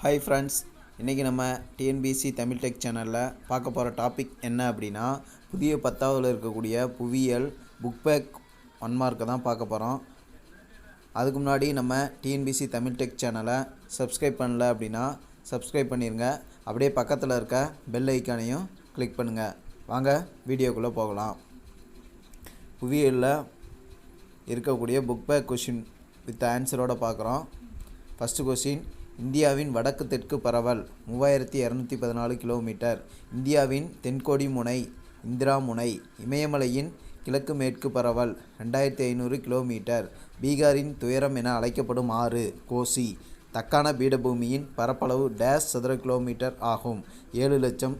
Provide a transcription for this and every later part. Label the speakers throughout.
Speaker 1: Hi friends இன்றைக்கி நம்ம TNPSC Tamil tech சேனலில் பார்க்க போகிற டாபிக் என்ன அப்படின்னா புதிய பத்தாவதில் இருக்கக்கூடிய புவியியல் புக் பேக் ஒன் மார்க்கை தான் பார்க்க போகிறோம் அதுக்கு முன்னாடி நம்ம டிஎன்பிசி தமிழ் டெக் சேனலை சப்ஸ்கிரைப் பண்ணல அப்படின்னா சப்ஸ்கிரைப் பண்ணிடுங்க அப்படியே பக்கத்தில் இருக்க பெல் ஐக்கானையும் கிளிக் பண்ணுங்கள் வாங்க வீடியோக்குள்ளே போகலாம். புவியியலில் இருக்கக்கூடிய புக் பேக் கொஷின் வித் ஆன்சரோடு பார்க்குறோம். ஃபஸ்ட்டு கொஷின் இந்தியாவின் வடக்கு தெற்கு பரவல் மூவாயிரத்தி இரநூத்தி பதினாலு கிலோமீட்டர். இந்தியாவின் தென்கோடி முனை இந்திரா முனை இமயமலையின் கிழக்கு மேற்கு பரவல் ரெண்டாயிரத்தி ஐநூறு கிலோமீட்டர். பீகாரின் துயரம் என அழைக்கப்படும் ஆறு கோசி தக்கான பீடபூமியின் பரப்பளவு டேஸ் சதுர கிலோமீட்டர் ஆகும். ஏழு லட்சம்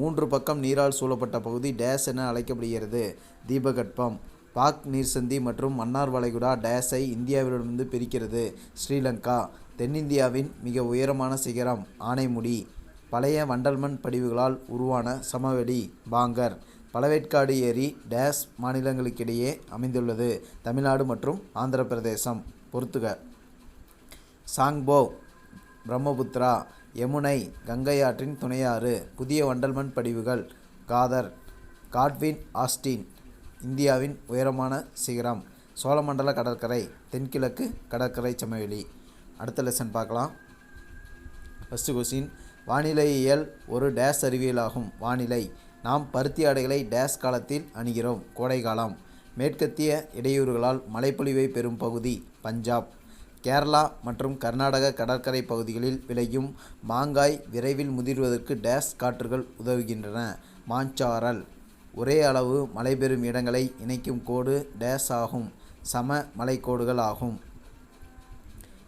Speaker 1: மூன்று பக்கம் நீரால் சூழப்பட்ட பகுதி டேஸ் என அழைக்கப்படுகிறது. தீபகற்பம் பாக் நீர்சந்தி மற்றும் மன்னார் வளைகுடா டேஸை இந்தியாவிலிருந்து பிரிக்கிறது. ஸ்ரீலங்கா தென்னிந்தியாவின் மிக உயரமான சிகரம் ஆனைமுடி பழைய வண்டல்மண் படிவுகளால் உருவான சமவெளி பாங்கர் பழவேற்காடு ஏரி டேஸ் மாநிலங்களுக்கிடையே அமைந்துள்ளது. தமிழ்நாடு மற்றும் ஆந்திர பிரதேசம் பொறுத்துக. சாங்போ பிரம்மபுத்ரா யமுனை கங்கை ஆற்றின் துணையாறு புதிய வண்டல்மண் படிவுகள் காதர் காட்வின் ஆஸ்டின் இந்தியாவின் உயரமான சிகரம் சோழமண்டல கடற்கரை தென்கிழக்கு கடற்கரை சமவெளி. அடுத்த லெசன் பார்க்கலாம். ஃபஸ்ட்டு கொஸ்டின் வானிலையியல் ஒரு டேஸ் அறிவியலாகும். வானிலை நாம் பருத்தி ஆடைகளை டேஸ் காலத்தில் அணிகிறோம். கோடைக்காலம் மேற்கத்திய இடையூறுகளால் மழைப்பொழிவை பெறும் பகுதி பஞ்சாப். கேரளா மற்றும் கர்நாடக கடற்கரை பகுதிகளில் விளையும் மாங்காய் விரைவில் முதிர்வதற்கு டேஸ் காற்றுகள் உதவுகின்றன. மாஞ்சாரல் ஒரே அளவு மழை பெறும் இடங்களை இணைக்கும் கோடு டேஸ் ஆகும். சம மலைக்கோடுகள் ஆகும்.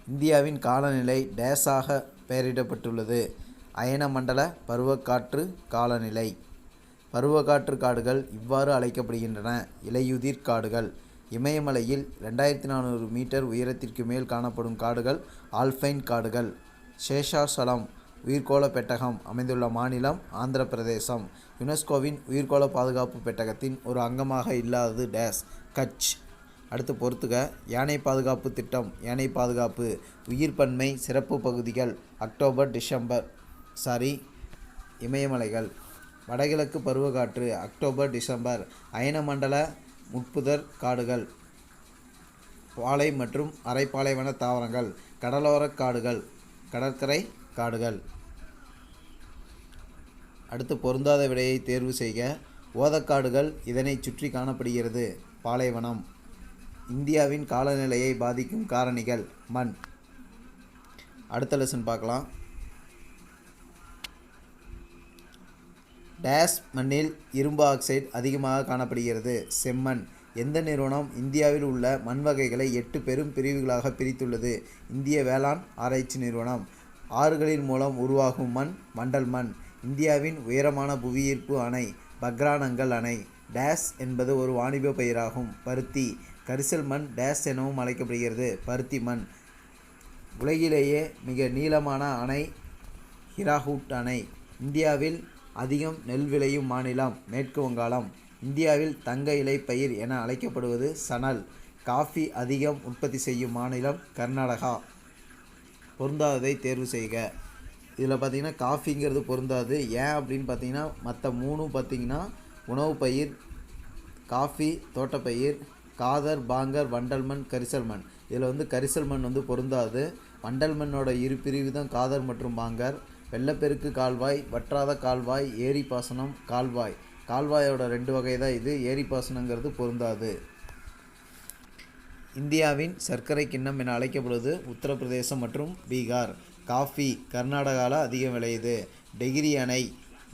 Speaker 1: இந்தியாவின் காலநிலை டேஸாக பெயரிடப்பட்டுள்ளது. அயனமண்டல பருவக்காற்று காலநிலை. பருவக்காற்று காடுகள் இவ்வாறு அழைக்கப்படுகின்றன. இலையுதிர் காடுகள். இமயமலையில் ரெண்டாயிரத்தி நானூறு மீட்டர் உயரத்திற்கு மேல் காணப்படும் காடுகள் ஆல்பைன் காடுகள். சேஷாசலம் உயிர்கோள பெட்டகம் அமைந்துள்ள மாநிலம் ஆந்திர பிரதேசம் யுனெஸ்கோவின் உயிர்கோள பாதுகாப்பு பெட்டகத்தின் ஒரு அங்கமாக இல்லாதது டேஸ் கட்ச். அடுத்து பொறுத்துக. யானை பாதுகாப்பு திட்டம் யானை பாதுகாப்பு உயிர்ப்பன்மை சிறப்பு பகுதிகள் அக்டோபர் டிசம்பர் சாரி இமயமலைகள். வடகிழக்கு பருவக்காற்று அக்டோபர் டிசம்பர் அயனமண்டல முட்புதர் காடுகள் பாலை மற்றும் அரைப்பாலைவன தாவரங்கள் கடலோரக் காடுகள் கடற்கரை காடுகள். அடுத்து பொருந்தாத விடையை தேர்வு செய்க. ஓதக்காடுகள் இதனைச் சுற்றி காணப்படுகிறது. பாலைவனம். இந்தியாவின் காலநிலையை பாதிக்கும் காரணிகள் மண். அடுத்த லெசன் பார்க்கலாம். டேஸ் மண்ணில் இரும்பு ஆக்சைடு அதிகமாக காணப்படுகிறது. செம்மண். எந்த நிறுவனம் இந்தியாவில் உள்ள மண் வகைகளை எட்டு பெரும் பிரிவுகளாக பிரித்துள்ளது? இந்திய வேளாண் ஆராய்ச்சி நிறுவனம். ஆறுகளின் மூலம் உருவாகும் மண் மண்டல் மண். இந்தியாவின் உயரமான புவியீர்ப்பு அணை பக்ரானங்கள் அணை. டேஸ் என்பது ஒரு வாணிப பயிராகும். பருத்தி கரிசல் மண் டேஸ் எனவும் அழைக்கப்படுகிறது. பருத்தி மண். உலகிலேயே மிக நீளமான அணை ஹிராஹூட் அணை. இந்தியாவில் அதிகம் நெல் விளையும் மாநிலம் மேற்கு வங்காளம். இந்தியாவில் தங்க இலை பயிர் என அழைக்கப்படுவது சணல். காஃபி அதிகம் உற்பத்தி செய்யும் மாநிலம் கர்நாடகா. பொருந்தாததை தேர்வு செய்க. இதில் பார்த்தீங்கன்னா காஃபிங்கிறது பொருந்தாது. ஏன் அப்படின்னு பார்த்தீங்கன்னா மற்ற மூணும் பார்த்திங்கன்னா உணவு பயிர் காஃபி தோட்டப்பயிர் காதர் பாங்கர் வண்டல் மண் கரிசல் மண் இதில் வந்து கரிசல் மண் வந்து பொருந்தாது. வண்டல் மண்ணோட இரு பிரிவு தான் காதர் மற்றும் பாங்கர். வெள்ளப்பெருக்கு கால்வாய் வற்றாத கால்வாய் ஏரி பாசனம் கால்வாய். கால்வாயோட ரெண்டு வகை தான் இது. ஏரி பாசனங்கிறது பொருந்தாது. இந்தியாவின் சர்க்கரை கிண்ணம் என அழைக்கப்படுவது உத்தரப்பிரதேசம் மற்றும் பீகார். காஃபி கர்நாடகாவில் அதிகம் விளையுது. டெகிரி அணை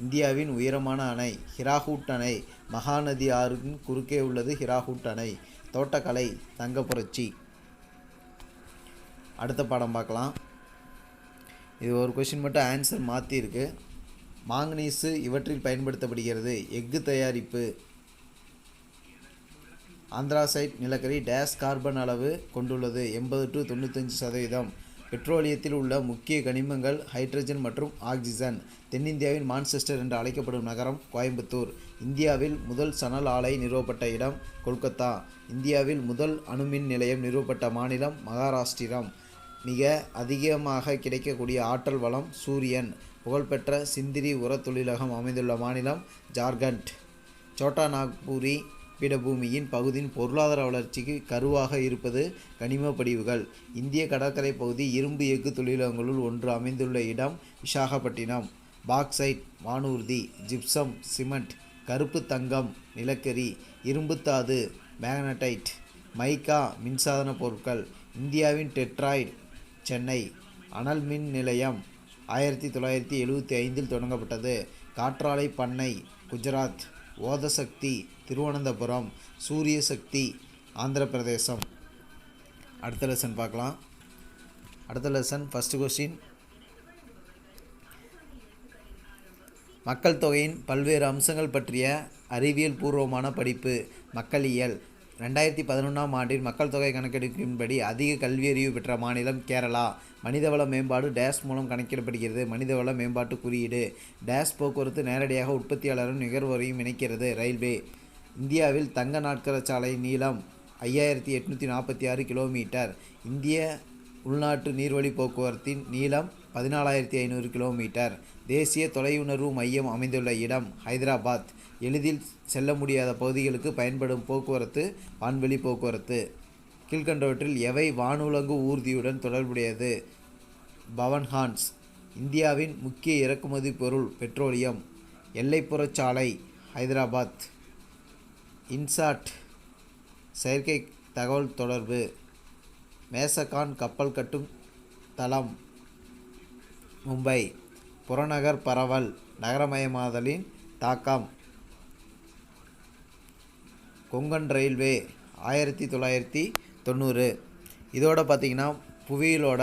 Speaker 1: இந்தியாவின் உயரமான அணை ஹிராஹூட் அணை. மகாநதி ஆறின் குறுக்கே உள்ளது ஹிராஹூட் அணை. தோட்டக்கலை தங்கப்புரட்சி. அடுத்த பாடம் பார்க்கலாம். இது ஒரு கொஷின் மட்டும் ஆன்சர் மாற்றிருக்கு மாங்கனீஸு இவற்றில் பயன்படுத்தப்படுகிறது. எஃகு தயாரிப்பு. ஆந்திராசைட் நிலக்கரி டேஸ் கார்பன் அளவு கொண்டுள்ளது. எண்பது டு தொண்ணூத்தஞ்சு சதவீதம். பெட்ரோலியத்தில் உள்ள முக்கிய கனிமங்கள் ஹைட்ரஜன் மற்றும் ஆக்சிஜன். தென்னிந்தியாவின் மான்செஸ்டர் என்று அழைக்கப்படும் நகரம் கோயம்புத்தூர். இந்தியாவில் முதல் சணல் ஆலை நிறுவப்பட்ட இடம் கொல்கத்தா. இந்தியாவில் முதல் அணுமின் நிலையம் நிறுவப்பட்ட மாநிலம் மகாராஷ்டிரம். மிக அதிகமாக கிடைக்கக்கூடிய ஆற்றல் வளம் சூரியன். புகழ்பெற்ற சிந்திரி உரத் தொழிலகம் அமைந்துள்ள மாநிலம் ஜார்க்கண்ட். சோட்டா நாக்பூரி பீடபூமியின் பகுதியின் பொருளாதார வளர்ச்சிக்கு கருவாக இருப்பது கனிம படிவுகள். இந்திய கடற்கரை பகுதி இரும்பு எஃகு தொழிலகங்களுள் ஒன்று அமைந்துள்ள இடம் விசாகப்பட்டினம். பாக்சைட் வானூர்தி ஜிப்சம் சிமெண்ட் கருப்பு தங்கம் நிலக்கரி இரும்புத்தாது மேக்னடைட் மைக்கா மின்சாதன பொருட்கள் இந்தியாவின் டெட்ராய்ட் சென்னை அனல் மின் நிலையம் ஆயிரத்தி தொள்ளாயிரத்தி எழுபத்தி ஐந்தில் தொடங்கப்பட்டது. காற்றாலை பண்ணை குஜராத் ஓதசக்தி திருவனந்தபுரம் சூரிய சக்தி ஆந்திர பிரதேசம் அடுத்த லெசன் பார்க்கலாம். அடுத்த லெசன் ஃபஸ்ட்டு கொஸ்டின் மக்கள் தொகையின் பல்வேறு அம்சங்கள் பற்றிய அறிவியல் பூர்வமான படிப்பு மக்களியல். ரெண்டாயிரத்தி பதினொன்றாம் ஆண்டின் மக்கள் தொகை கணக்கெடுப்பின்படி அதிக கல்வியறிவு பெற்ற மாநிலம் கேரளா. மனிதவள மேம்பாடு டேஸ் மூலம் கணக்கிடப்படுகிறது. மனிதவள மேம்பாட்டு குறியீடு டேஸ் போக்குவரத்து நேரடியாக உற்பத்தியாளரும் நுகர்வோரையும் இணைக்கிறது. ரயில்வே இந்தியாவில் தங்க நாட்கர சாலை நீளம் ஐயாயிரத்தி எட்நூற்றி நாற்பத்தி ஆறு கிலோமீட்டர். இந்திய உள்நாட்டு நீர்வழி போக்குவரத்தின் நீளம் பதினாலாயிரத்தி ஐநூறு கிலோமீட்டர். தேசிய தொலையுணர்வு மையம் அமைந்துள்ள இடம் ஹைதராபாத். எளிதில் செல்ல முடியாத பகுதிகளுக்கு பயன்படும் போக்குவரத்து வான்வெளி போக்குவரத்து. கீழ்கண்டவற்றில் எவை வானுலகு ஊர்தியுடன் தொடர்புடையது? பவன்ஹான்ஸ் இந்தியாவின் முக்கிய இறக்குமதி பொருள் பெட்ரோலியம். எல்லைப்புறச்சாலை ஹைதராபாத். இன்சாட் செயற்கை தகவல் தொடர்பு. மேசகான் கப்பல் கட்டும் தளம். மும்பை புறநகர் பரவல் நகரமயமாதலின் தாக்கம். கொங்கன் ரயில்வே ஆயிரத்தி தொள்ளாயிரத்தி தொண்ணூறு. இதோட பார்த்தீங்கன்னா புவியியலோட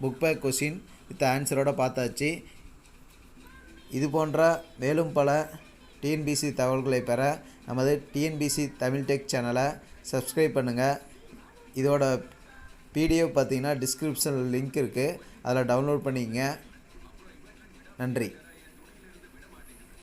Speaker 1: புக் பேக் கொஷின் வித் ஆன்சரோட பார்த்தாச்சு இது போன்ற மேலும் பல டிஎன்பிசி தகவல்களை பெற நமது டிஎன்பிசி தமிழ் டெக் சேனலை சப்ஸ்கிரைப் பண்ணுங்கள் இதோட பிடிஎஃப் பார்த்தீங்கன்னா டிஸ்கிரிப்ஷனில் லிங்க் இருக்குது அதில் டவுன்லோட் பண்ணிக்கங்க. நன்றி.